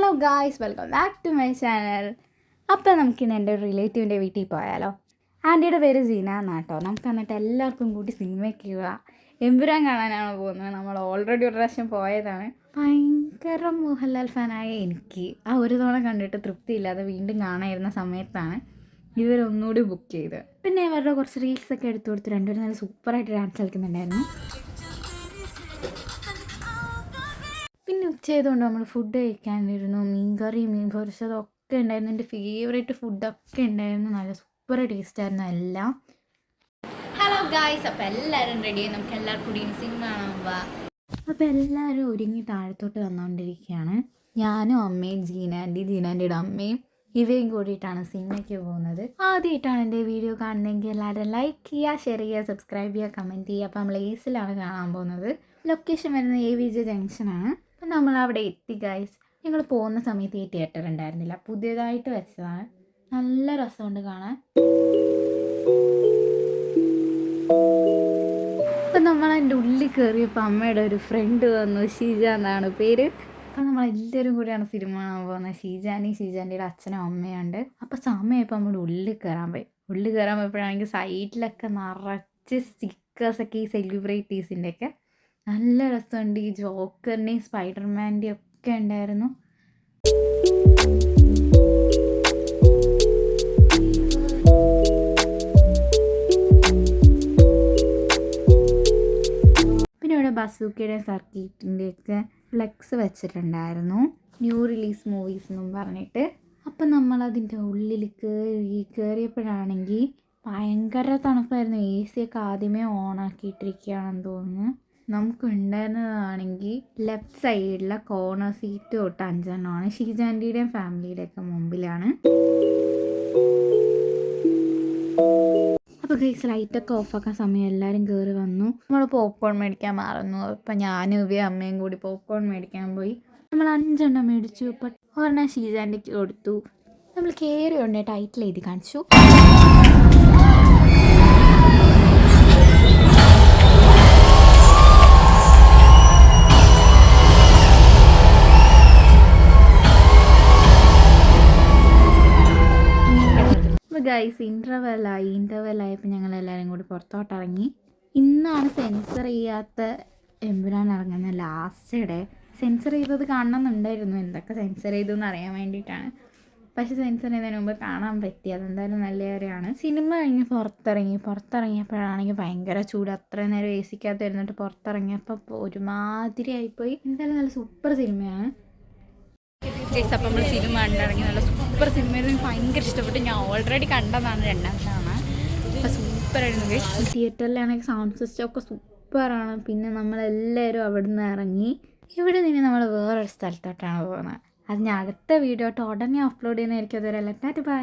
Hello guys welcome back to my channel അപ്പോൾ നമുക്കിന്ന് എന്റെ ഒരു റിലേറ്റീവിന്റെ വീട്ടിൽ പോയാലോ? ആന്റിയുടെ പേര് സീന എന്നാട്ടോ നമുക്ക് എന്നിട്ട് എല്ലാവർക്കും കൂടി സിനിമയ്ക്ക് പോവാം. എമ്പുരാൻ കാണാനാണ് പോകുന്നത്? നമ്മൾ ഓൾറെഡി ഒരു പ്രാവശ്യം പോയതാണ്. ഭയങ്കര മോഹൻലാൽ ഫാനായ എനിക്ക്. ആ ഒരു തവണ കണ്ടിട്ട് തൃപ്തിയില്ലാതെ വീണ്ടും കാണായിരുന്ന സമയത്താണ് ഇവരൊന്നുകൂടി ബുക്ക് ചെയ്ത് പിന്നെ അവരുടെ കുറച്ച് റീൽസൊക്കെ എടുത്തു കൊടുത്ത് രണ്ടുപേരും നല്ല സൂപ്പറായിട്ട് ഡാൻസ് കളിക്കുന്നുണ്ടായിരുന്നു. പിന്നെ ഉച്ചയായതുകൊണ്ട് നമ്മൾ ഫുഡ് കഴിക്കാനിരുന്നു. മീൻകറി മീൻ പൊരിച്ചതും ഒക്കെ ഉണ്ടായിരുന്നു. എന്റെ ഫേവറേറ്റ് ഫുഡൊക്കെ ഉണ്ടായിരുന്നു. നല്ല സൂപ്പർ ടേസ്റ്റ് ആയിരുന്നു എല്ലാം ഹലോ ഗായ്സ് അപ്പോൾ എല്ലാവരും റെഡി നമുക്ക് എല്ലാവർക്കും കൂടി സിനിമ കാണാൻ പോവാം അപ്പോൾ എല്ലാവരും ഒരുങ്ങി താഴത്തോട്ട് വന്നുകൊണ്ടിരിക്കുകയാണ് ഞാനും അമ്മയും ജീനാന്റി ജീനാന്റിയുടെ അമ്മയും ഇവയും കൂടിയിട്ടാണ് സിനിമയ്ക്ക് പോകുന്നത്. ആദ്യമായിട്ടാണ് എന്റെ വീഡിയോ കാണുന്നതെങ്കിൽ എല്ലാവരും ലൈക്ക് ചെയ്യുക ഷെയർ ചെയ്യുക സബ്സ്ക്രൈബ് ചെയ്യുക കമന്റ് ചെയ്യുക. അപ്പോൾ നമ്മൾ ഏസിലാണ് കാണാൻ പോകുന്നത്. ലൊക്കേഷൻ വരുന്നത് എ വി ജെ ജംഗ്ഷനാണ് അപ്പം നമ്മൾ അവിടെ എത്തി ഗൈസ് ഞങ്ങൾ പോകുന്ന സമയത്ത് ഈ തിയേറ്റർ ഉണ്ടായിരുന്നില്ല. പുതിയതായിട്ട് വെച്ചതാണ്. നല്ല രസമുണ്ട് കാണാൻ. അപ്പം നമ്മൾ അതിന്റെ ഉള്ളിൽ കയറിയപ്പോൾ അമ്മയുടെ ഒരു ഫ്രണ്ട് വന്നു. ഷീജ എന്നാണ് പേര്. അപ്പം നമ്മളെല്ലാവരും കൂടിയാണ് സിനിമ കാണാൻ പോകുന്നത്. ഷീജാനി ഷീജാന്റെ അച്ഛനും അമ്മയുണ്ട് അപ്പം സമയമായപ്പോൾ നമ്മൾ ഉള്ളിൽ കയറാൻ പോയി. ഉള്ളിൽ കയറാൻ പോയപ്പോഴാണെങ്കിൽ സൈഡിലൊക്കെ നിറച്ച് സ്റ്റിക്കേഴ്സൊക്കെ ഈ സെലിബ്രിറ്റീസിന്റെ ഒക്കെ നല്ല രസമുണ്ട് ഈ ജോക്കറിന്റെയും സ്പൈഡർമാന്റെയും ഒക്കെ ഉണ്ടായിരുന്നു. പിന്നെ ഇവിടെ ബസൂക്കയുടെ സർക്കിറ്റിന്റെയൊക്കെ ഫ്ലെക്സ് വെച്ചിട്ടുണ്ടായിരുന്നു. ന്യൂ റിലീസ് മൂവീസ് എന്നും പറഞ്ഞിട്ട്. അപ്പം നമ്മൾ അതിന്റെ ഉള്ളിൽ കയറി കയറിയപ്പോഴാണെങ്കിൽ ഭയങ്കര തണുപ്പായിരുന്നു. എ സി ഒക്കെ ആദ്യമേ ഓണാക്കിയിട്ടിരിക്കുകയാണെന്ന് തോന്നുന്നു. നമുക്ക് ഉണ്ടായിരുന്നതാണെങ്കിൽ ലെഫ്റ്റ് സൈഡിലെ കോർണർ സീറ്റ് തൊട്ട് അഞ്ചെണ്ണമാണ്. ഷീജാന്റിയുടെയും ഫാമിലിയുടെയൊക്കെ മുമ്പിലാണ്. അപ്പോൾ ഗൈസ് ലൈറ്റൊക്കെ ഓഫാക്കാൻ സമയം എല്ലാവരും കയറി വന്നു. നമ്മൾ പോപ്കോൺ മേടിക്കാൻ മറന്നു. അപ്പം ഞാനും ഇവയും അമ്മയും കൂടി പോപ്കോൺ മേടിക്കാൻ പോയി. നമ്മൾ അഞ്ചെണ്ണം മേടിച്ചു. അപ്പം ഒരെണ്ണം ഷീജാന്റിക്ക് കൊടുത്തു. നമ്മൾ കയറി ഉണ്ട് ടൈറ്റിൽ എഴുതി കാണിച്ചു. ഗൈസ് ഇന്റർവെല്ലായി ഇന്റർവെല്ലായപ്പോൾ ഞങ്ങൾ എല്ലാവരും കൂടി പുറത്തോട്ടിറങ്ങി. ഇന്നാണ് സെൻസർ ചെയ്യാത്ത എമ്പുരാൻ ഇറങ്ങുന്ന ലാസ്റ്റ് ഡേ സെൻസർ ചെയ്തത് കാണണമെന്നുണ്ടായിരുന്നു. എന്തൊക്കെ സെൻസർ ചെയ്തു എന്ന് അറിയാൻ വേണ്ടിയിട്ടാണ്. പക്ഷെ സെൻസർ ചെയ്തതിന് മുമ്പ് കാണാൻ പറ്റി. അതെന്തായാലും നല്ല കാര്യമാണ്. സിനിമ കഴിഞ്ഞ് പുറത്തിറങ്ങി. പുറത്തിറങ്ങിയപ്പോഴാണെങ്കിൽ ഭയങ്കര ചൂട്. അത്രയും നേരം എ സിക്കകത്ത് ഇരുന്നിട്ട് പുറത്തിറങ്ങിയപ്പോൾ ഒരുമാതിരി ആയിപ്പോയി. എന്തായാലും നല്ല സൂപ്പർ സിനിമയാണ് ഗൈസ് അപ്പം നമ്മൾ സിനിമ കണ്ടിറങ്ങി നല്ല സൂപ്പർ സിനിമയായിരുന്നു എനിക്ക് ഭയങ്കര ഇഷ്ടപ്പെട്ടു. ഞാൻ ഓൾറെഡി കണ്ടതാണ് രണ്ടാമതാണ് അപ്പം സൂപ്പറായിരുന്നു ഗൈസ് തിയേറ്ററിലാണെങ്കിൽ സൗണ്ട് സിസ്റ്റം ഒക്കെ സൂപ്പറാണ് പിന്നെ നമ്മളെല്ലാവരും അവിടെ നിന്ന് ഇറങ്ങി. ഇവിടെ നിന്ന് നമ്മൾ വേറൊരു സ്ഥലത്തോട്ടാണ് പോകുന്നത്. അത് ഞാൻ അടുത്ത വീഡിയോ ആയിട്ട് ഉടനെ അപ്ലോഡ് ചെയ്യുന്നതായിരിക്കും. അതുവരെ ടാറ്റ ബൈ